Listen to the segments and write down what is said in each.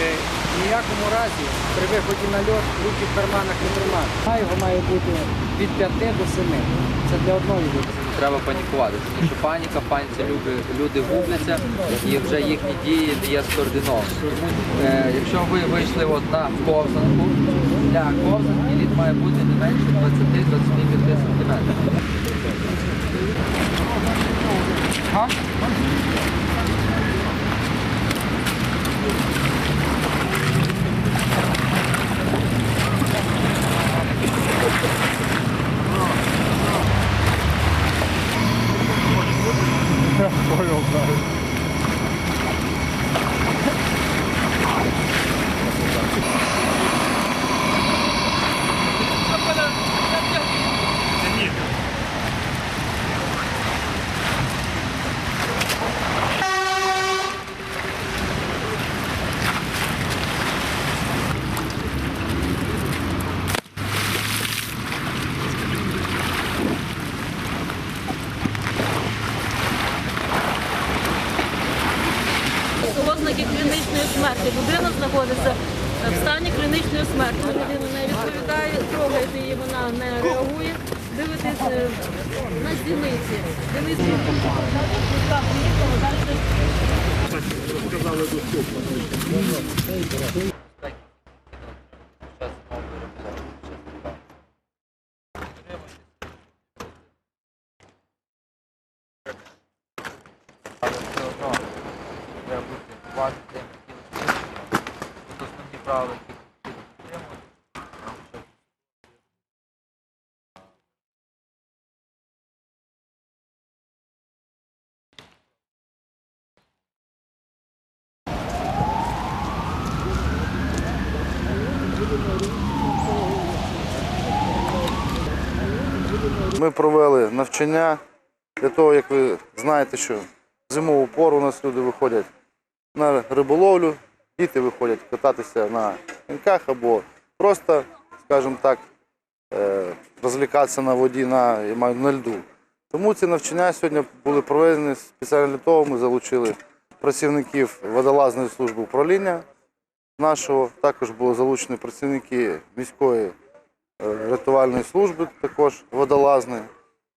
Е, в якому разі при виході на льот руки в карманах не тримати. А його має бути від 5 до 7. Це для одної людини. Треба панікувати, тому що паніка, паніці люди, люди губляться і вже їхні дії не є скоординовані. Е, якщо ви вийшли от на ковзанку, для ковзанки лід має бути не менше 20-25 см. Ознаки клінічної смерті. Людина знаходиться в стані клінічної смерті. Людина не відповідає, трогаєте її, вона не реагує. Дивитесь е, на стільниці. Дивитесь. Але ви Тут основні правила, підтримувати. Ми провели навчання для того, як ви знаєте, що зимову пору у нас люди виходять на риболовлю, діти виходять кататися на коньках або просто, скажімо так, е, розвлікатися на воді на, на льду. Тому ці навчання сьогодні були проведені спеціально для того. Ми залучили працівників водолазної служби управління нашого. Також були залучені працівники міської е, рятувальної служби, також водолазної,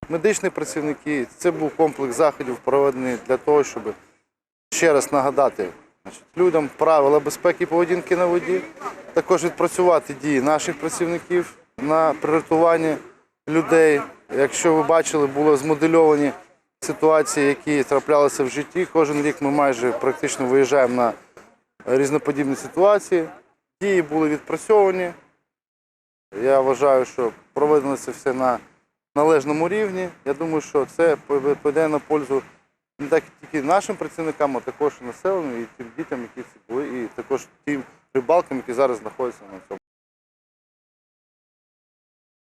медичні працівники. Це був комплекс заходів, проведений для того, щоб ще раз нагадати людям правила безпеки поведінки на воді, також відпрацювати дії наших працівників на прирятуванні людей. Якщо ви бачили, були змодельовані ситуації, які траплялися в житті. Кожен рік ми майже практично виїжджаємо на різноподібні ситуації. Дії були відпрацьовані. Я вважаю, що проведено це все на належному рівні. Я думаю, що це піде на пользу не так тільки нашим працівникам, а також населенню, і тим дітям, які були, і також тим рибалкам, які зараз знаходяться на цьому.